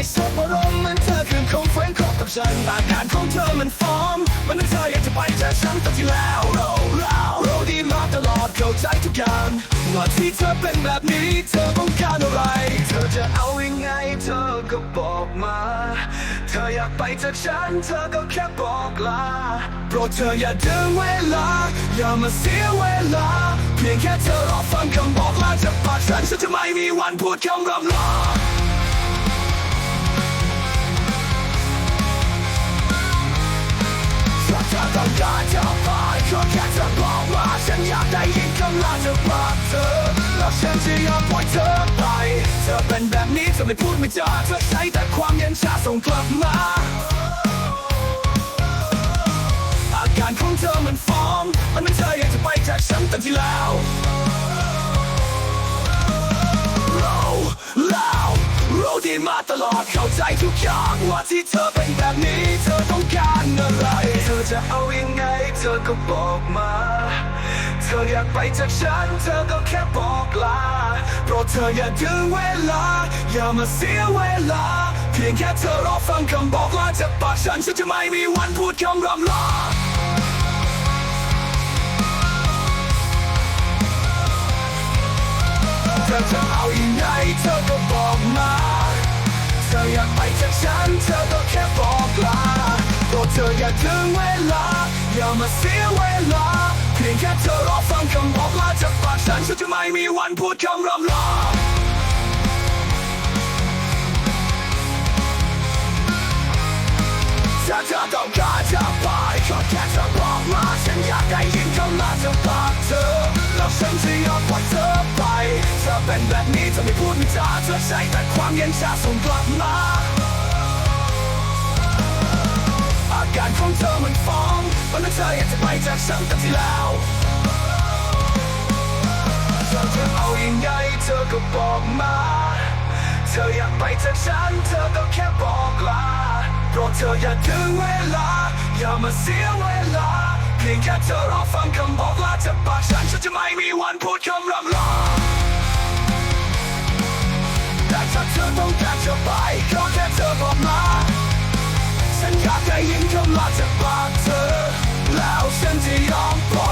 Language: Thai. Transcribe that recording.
อยู่ในสบรมมันเธอคืนคงเฟ้นคบกับฉันอาการของเธอมันฟ้องมันนั้นเธออยากจะไปจากฉันตั้งที่แล้วเราเราเราดีมาตลอดเข้าใจทุกอย่างว่าที่เธอเป็นแบบนี้เธอต้องการอะไร เธอจะเอายังไงเธอก็บอกมา เธออยากไปจากฉันเธอก็แค่บอกลาโปรดเธออย่าดึงเวลาอย่ามาเสียเวลาเพียงแค่เธอรอฟังคำบอกลาจากปากฉันฉันจะไม่มีวันพูดคำรำลา ลาจากปากเธอแล้วฉันจะยอมปล่อยเธอไป เธอเป็นแบบนี้เธอไม่พูดไม่จาเธอใช้แต่ความเย็นชาส่งกลับมา อาการของเธอมันฟ้องมันไม่เธออยากจะไปจากฉันแตั้งที่แล้วเราเราเราดีมาตลอดเข้าใจทุกอย่างว่าที่เธอเป็นแบบนี้ เธอต้องการอะไร เธอจะเอายังไงเธอก็บอกมา ธออยากไปจากฉันเธอก็แค่บอกลาโปรดเธออย่าดึงเวลา อย่ามาเสียเวลา เพียงแค่เธอรอฟังคำบอกลาจากปากฉันฉันจะไม่มีวันพูดคำรำลาเธอจะเอายังไงเธอก็บอกมาเธออยากไปจากฉันเธอก็แค่บอกลาโปรดเธออย่าถึงเวลา อย่ามาเสียเวลา พียงแค่เธอรอฟังคำบอกลาจากปากฉันฉันจะไม่มีวันพูดคำรำลาถ้าเธอต้องการจะไปก็แค่เธอบอกมาฉันอยากได้ยินคำลาจากปากเธอแล้วฉันจะยอมปล่อยเธอไปเธอเป็นแบบนี้เธอไม่พูดไม่จาเธอใช้แต่ความเย็นชาส่งกลับมาอาการของเธอมันฟ้องมันฝัน ธออยากจะไปจากฉันตั้งที่แล้วเธอจะเอายังไงเธอก็บอกมา เธออยากไปจากฉัน เธอก็แค่บอกลาโปรดเธออย่าดึงเวลา อย่ามาเสียเวลา เพียงแค่เธอรอฟังคำบอกลาจากปากฉัน ฉันจะไม่มีวันพูดคำรำลา Indian Punk.